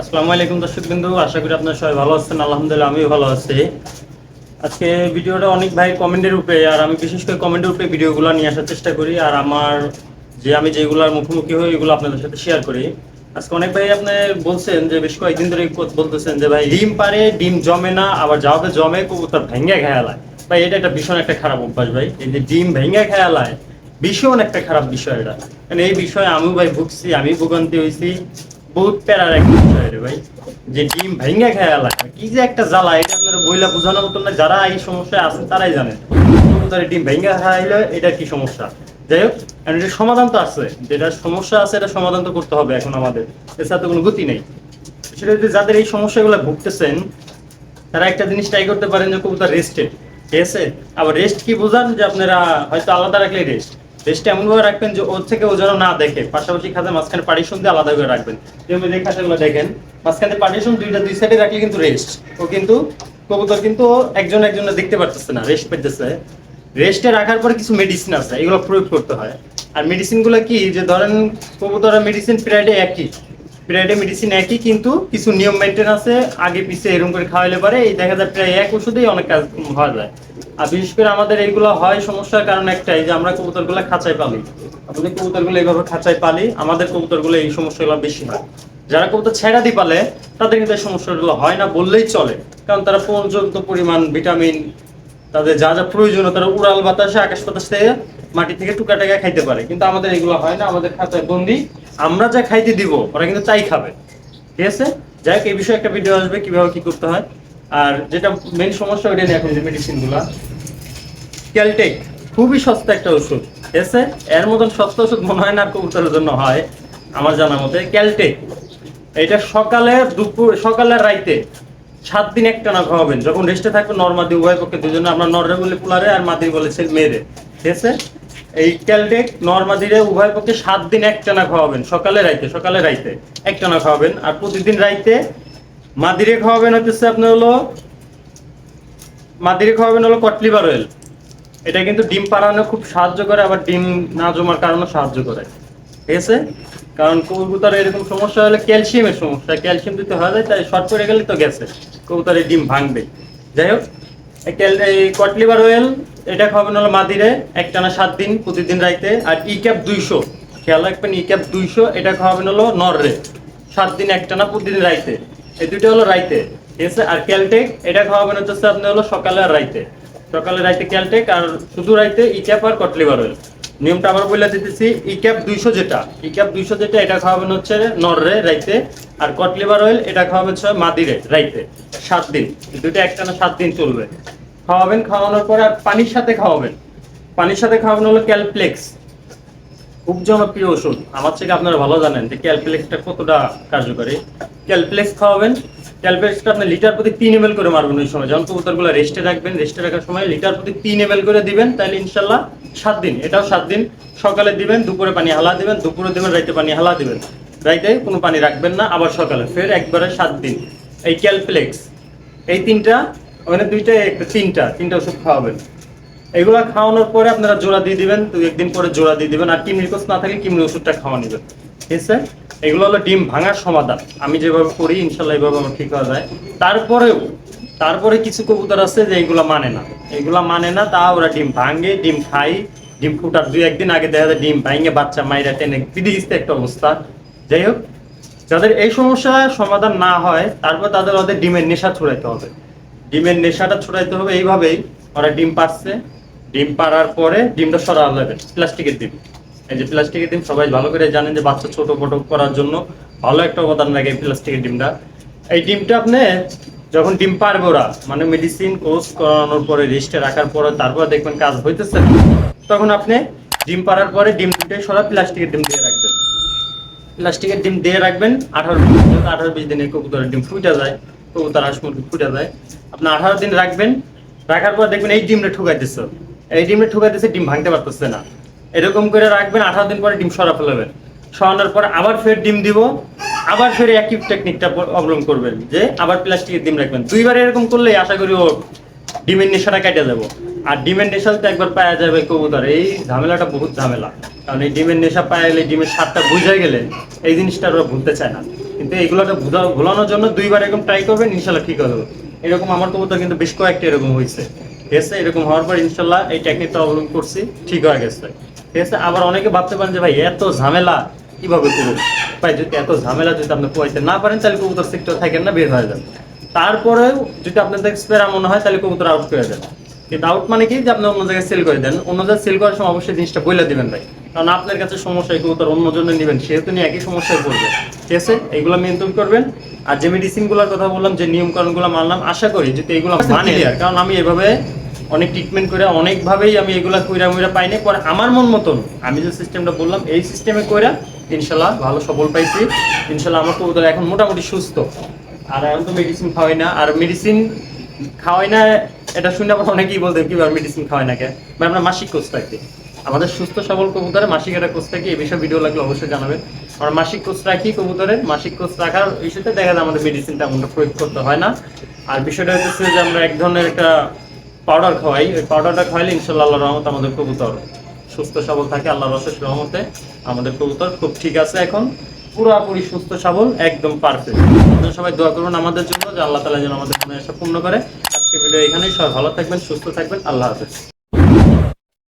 আসসালামু আলাইকুম দর্শক বিন্দু আশা করি আপনারা সবাই ভালো আছেন। আলহামদুলিল্লাহ, আমিও ভালো আছি। আজকে ভিডিওটা অনেক ভাই কমেন্টের উপরে, আর আমি বিশেষ করে কমেন্টের উপরে ভিডিওগুলো নিয়ে আসার চেষ্টা করি, আর আমার যে আমি যেগুলোর মুখোমুখি হই, এগুলো আপনাদের সাথে শেয়ার করি। আজকে অনেক ভাই আপনি বলছেন যে, বেশ কয়েকদিন ধরে বলতেছেন যে, ভাই, ডিম পারে, ডিম জমে না, আবার যাওয়াবে জমে, কবুতর ভেঙে খেয়ালায় ভাই, এটা একটা ভীষণ একটা খারাপ অভ্যাস ভাই। এই যে ডিম ভেঙে খেয়ালায় ভীষণ একটা খারাপ বিষয় এটা। কারণ এই বিষয়ে আমিও ভাই ভুগছি, আমি ভোগান্তি হয়েছি বহুত প্যারার এক বিষয় রে ভাই। যে ডিম কি যে একটা জ্বালা, এটা আপনারা বইলা বোঝানোর না, যারা এই সমস্যায় তারাই জানেন। কবুতরের ডিম এটা কি সমস্যা? যাই হোক সমাধান তো আছে। যেটা সমস্যা আছে, এটা সমাধান তো করতে হবে এখন আমাদের। এছাড়া তো কোনো গতি নেই। সেটা যদি যাদের এই সমস্যাগুলো ভুগতেছেন, তারা একটা জিনিস ট্রাই করতে পারেন যে কবুতর রেস্টেড ঠিক আছে? আবার রেস্ট কি বোঝান যে আপনারা হয়তো আলাদা রাখলে রেস্ট রেস্ট এমনভাবে রাখবেন যে ওর থেকে ও যেন না দেখে। পাশাপাশি খাতে মাঝখানে পার্টিশন দিয়ে আলাদা করে রাখবেন। যেমন এই খাতাগুলো দেখেন, মাঝখানে পার্টিশন দুইটা, দুই সাইডে রাখলে কিন্তু রেস্ট ও কিন্তু কবুতর কিন্তু একজন একজনে দেখতে পারতেছে না রেস্ট পেতেছে। রেস্টে রাখার পরে কিছু মেডিসিন আছে, এগুলো প্রয়োগ করতে হয়। আর মেডিসিনগুলো কি, যে ধরেন কবুতরের মেডিসিন প্রায় একই। পিরিয়ডে মেডিসিন একই, কিন্তু কিছু নিয়ম মেনটেন আছে, আগে পিছিয়ে এরকম করে খাওয়াইলে পারে এই দেখা যায় প্রায় এক ওষুধেই অনেক কাজ হওয়া যায়। আর বিশেষ করে আমাদের এইগুলো হয় সমস্যার কারণ একটাই, যে আমরা কবুতরগুলো খাঁচায় পালি। কবুতরগুলো এইভাবে খাঁচায় পালি, আমাদের কবুতরগুলো এই সমস্যাগুলো বেশি হয়। যারা কবুতর ছেড়া দিয়ে পালে, তাদের কিন্তু এই সমস্যাগুলো হয় না, বললেই চলে। কারণ তারা পর্যাপ্ত পরিমাণ ভিটামিন তাদের যা যা প্রয়োজনীয়, তারা উড়াল বাতাসে, আকাশ বাতাস থেকে মাটি থেকে টুকা টাকা খাইতে পারে। কিন্তু আমাদের এগুলো হয় না, আমাদের খাতায় বন্দি। আমরা যা খাইতে দিব, ওরা কিন্তু তাই খাবে। ঠিক আছে? যাই হোক এই বিষয়ে একটা ভিডিও আসবে, কীভাবে কি করতে হয়। আর যেটা মেন সমস্যা, ওইটা নিয়ে এখন যে মেডিসিনগুলা ক্যালটেক খুবই সস্তা একটা ওষুধ, ঠিক আছে? এর মতন সস্তা ওষুধ মনে হয় না আর জন্য হয়, আমার জানা মতে। ক্যালটেক এটা সকালে দুপুর, সকালে রাইতে সাত দিন একটা না খাওয়াবেন। যখন রেস্টে থাকবে নর্মাদি উভয় পক্ষে, দুজনে আমরা নররে বলে পুলারে আর মাদি বলে মেয়েরে। ঠিক আছে? এই ক্যালটেক নর্মাদিরে উভয় পক্ষে সাত দিন একটানা খাওয়াবেন, সকালে, রাইতে সকালে, রাইতে একটানা খাওয়াবেন। আর প্রতিদিন রাইতে মাদিরে খাওয়াবেন হচ্ছে আপনার হলো মাদিরে খাওয়াবেন হলো কটলিভার অয়েল। এটা কিন্তু ডিম পাড়ানো খুব সাহায্য করে, আবার ডিম না জমার কারণে সাহায্য করে। ঠিক আছে? কারণ কবুতর এরকম সমস্যা হলে ক্যালসিয়ামের সমস্যা, ক্যালসিয়াম দিতে হয়, তাই শর্ট করে গেলে তো গেছে, কবুতরের ডিম ভাঙবে। যাই হোক এই কটলিভার অয়েল এটা খাবেন হলো মাদিরে, একটানা সাত দিন, প্রতিদিন রাইতে। আর ই ক্যাপ দুইশো, খেয়াল রাখবেন ই ক্যাপ দুইশো, এটা খাওয়াবেন হলো নররে। সাত দিন, একটানা প্রতিদিন রাইতে। এই দুইটা হলো রাইতে, ঠিক আছে? আর ক্যালটেক এটা খাওয়াবেন হচ্ছে আপনি হলো সকালে আর রাইতে। সকালে রাইতে ক্যালটেক আর শুধু রাইতে ই ক্যাপ আর কটলিভার অয়েল নিয়মটা আবার বলে দিতেছি, ই ক্যাপ দুইশো যেটা। ই ক্যাপ দুইশো যেটা, এটা খাওয়াবেন হচ্ছে নররে, রাইতে। আর কটলিভার অয়েল, এটা খাওয়াবেন হচ্ছে মাদিরে, রাইতে। সাত দিন। দুইটা একটানা সাত দিন চলবে। খাওয়াবেন, খাওয়ানোর পরে আর পানির সাথে খাওয়াবেন। পানির সাথে খাওয়াবেন হলো ক্যালপ্লেক্স। খুব জনপ্রিয় ওষুধ। আমার থেকে আপনারা ভালো জানেন যে ক্যালপ্লেক্সটা কতটা কার্যকরী। ক্যালপ্লেক্স খাওয়াবেন ক্যালপ্লেক্সটা আপনি লিটার প্রতি তিন এম করে মারবেন ওই সময়। যখন কবুতরগুলো রেস্টে রাখবেন রেস্টে রাখার সময় লিটার প্রতি তিন এম করে দিবেন, তাহলে ইনশাল্লাহ সাত দিন, এটাও সাত দিন। সকালে দিবেন, দুপুরে পানি হালা দিবেন, দুপুরে দিবেন, রাইতে পানি হালা দিবেন। রাইতে কোনো পানি রাখবেন না, আবার সকালে ফের একবারে সাত দিন। এই ক্যালপ্লেক্স এই তিনটা মানে দুইটা তিনটা তিনটা ওষুধ খাওয়াবেন। এগুলা খাওয়ানোর পরে আপনারা জোড়া দিয়ে দিবেন, দুই একদিন পরে জোড়া দিয়ে দিবেন। আর কিমনি কোষ না থাকলে কিমনি ওষুধটা খাওয়া নেবেন। আছে? এগুলো হলো ডিম ভাঙার সমাধান। আমি যেভাবে করি, ইনশাল্লাহ এইভাবে আমার ঠিক হয়ে যায়। তারপরেও, তারপরে কিছু কবুতর আছে যে এগুলা মানে না। এগুলা মানে না, তা ওরা ডিম ভাঙে, ডিম খাই ডিম ফুটার দুই একদিন আগে দেখা যায় ডিম ভাঙে, বাচ্চা মাইরা টেনে বিদিস্তে একটা অবস্থা। যাই হোক, যাদের এই সমস্যা সমাধান না হয়, তারপর তাদের ওদের ডিমের নেশা ছড়াইতে হবে। ডিমের নেশাটা ছড়াইতে হবে, এইভাবেই ওরা ডিম পারছে ডিম পাড়ার পরে ডিমটা সরানো যাবে, প্লাস্টিকের ডিম। এই যে প্লাস্টিকের ডিম, সবাই ভালো করে জানেন যে বাচ্চা ছোট বড় করার জন্য ভালো একটা উপাদান লাগে প্লাস্টিকের ডিমটা। এই ডিমটা আপনি যখন ডিম পারবে ওরা মানে মেডিসিন কোর্স করানোর পরে রেস্টে রাখার পরে তারপর দেখবেন কাজ হইতেছে। তখন আপনি ডিম পাড়ার পরে ডিম দুটোই সরা প্লাস্টিকের ডিম দিয়ে রাখবেন। প্লাস্টিকের ডিম দিয়ে রাখবেন, আঠারো দিন, আঠারো বিশ দিনে কবুতরের ডিম ফুটে যায়, কবুতর হাঁস মুরগি ফুটে যায়। আপনি আঠারো দিন রাখবেন, রাখার পর দেখবেন এই ডিমটা ঠুকাইতেছে। এই ডিমটা ঠুকাইতেছে, ডিম ভাঙতে পারতেছে না। এরকম করে রাখবেন, আঠারো দিন পরে ডিম সরা ফেলাবেন সরানোর পর আবার ফের ডিম দিব, আবার ফের একই টেকনিকটা অবলম্বন করবেন, যে আবার প্লাস্টিকের ডিম রাখবেন। দুইবার এরকম করলে আশা করি ও ডিমের নেশাটা কেটে যাব। আর ডিমের নেশা যদি একবার পাওয়া যাবে কবুতর, এই ঝামেলাটা বহুত ঝামেলা। কারণ এই ডিমের নেশা পাওয়া গেলে ডিমের স্বাদটা বুঝে গেলে এই জিনিসটা ওরা ভুলতে চায় না। কিন্তু এগুলোটা ভুলা- ভুলানোর জন্য দুইবার এরকম ট্রাই করবেন, ইনশাল্লাহ ঠিক যাবে। এরকম আমার কবুতর কিন্তু বেশ কয়েকটা এরকম হয়েছে। ঠিক আছে এরকম হওয়ার পর ইনশাল্লাহ এই টেকনিকটা অবলম্বন করছি, ঠিক হয়ে গেছে। ঠিক আছে? আবার অনেকে ভাবতে পারেন যে ভাই এত ঝামেলা কীভাবে করব? ভাই যদি এত ঝামেলা যদি আপনি পোয়াইতে না পারেন তাহলে কবুতর সেক্টর থাকেন না বের হয়ে যাবে তারপরেও যদি আপনাদের স্পেরা মনে হয় তাহলে কবুতর আউট করে দেন। কিন্তু আউট মানে কি? যে আপনি অন্য জায়গায় সেল করে দেন। অন্য জায়গায় সেল করার সময় অবশ্যই জিনিসটা বলে দিবেন ভাই। কারণ আপনার কাছে সমস্যা কবুতর অন্য জন্য নেবেন সেহেতু নিয়ে একই সমস্যায় পড়বে। ঠিক আছে? এইগুলো মেনটেন করবেন। আর যে মেডিসিনগুলোর কথা বললাম যে নিয়মকানুনগুলো মানলাম আশা করি যদি এগুলো মানে কারণ আমি এভাবে অনেক ট্রিটমেন্ট করে অনেকভাবেই আমি এগুলা কইরা মুইরা পাইনি, পরে আমার মন মতন আমি যে সিস্টেমটা বললাম, এই সিস্টেমে কইরা ইনশাল্লাহ ভালো সবল পাইছি। ইনশাল্লাহ আমার কবুতর এখন মোটামুটি সুস্থ। আর এখন তো মেডিসিন খাওয়াই না, আর মেডিসিন খাওয়াই না, এটা শুনে আবার অনেকেই বলতে কীভাবে মেডিসিন খাওয়াই না কে? মানে আমরা মাসিক কোর্স থাকি আমাদের সুস্থ সবল কবুতরে মাসিক একটা কোর্স থাকি, এই বিষয়ে ভিডিও লাগলে অবশ্যই জানাবেন। আমরা মাসিক কোর্স রাখি কবুতরের মাসিক কোর্স রাখার ইস্যুতে দেখা যায় আমাদের মেডিসিনটা আমরা প্রয়োগ করতে হয় না। আর বিষয়টা হচ্ছে যে আমরা এক ধরনের একটা পাউডার খাওয়াই, ওই পাউডারটা খাওয়াইলে ইনশাল্লাহ আল্লাহ রহমত আমাদের কবুতর সুস্থ সবল থাকে আল্লাহ রসের রহমতে আমাদের কবুতর খুব ঠিক আছে এখন। পুরোপুরি সুস্থ সবল, একদম পারফেক্ট আপনারা সবাই দোয়া করুন আমাদের জন্য, যে আল্লাহ তালা যেন আমাদের মনে এসে পূর্ণ করে। আজকে ভিডিও এখানেই, সবাই ভালো থাকবেন, সুস্থ থাকবেন, আল্লাহ হাফেজ।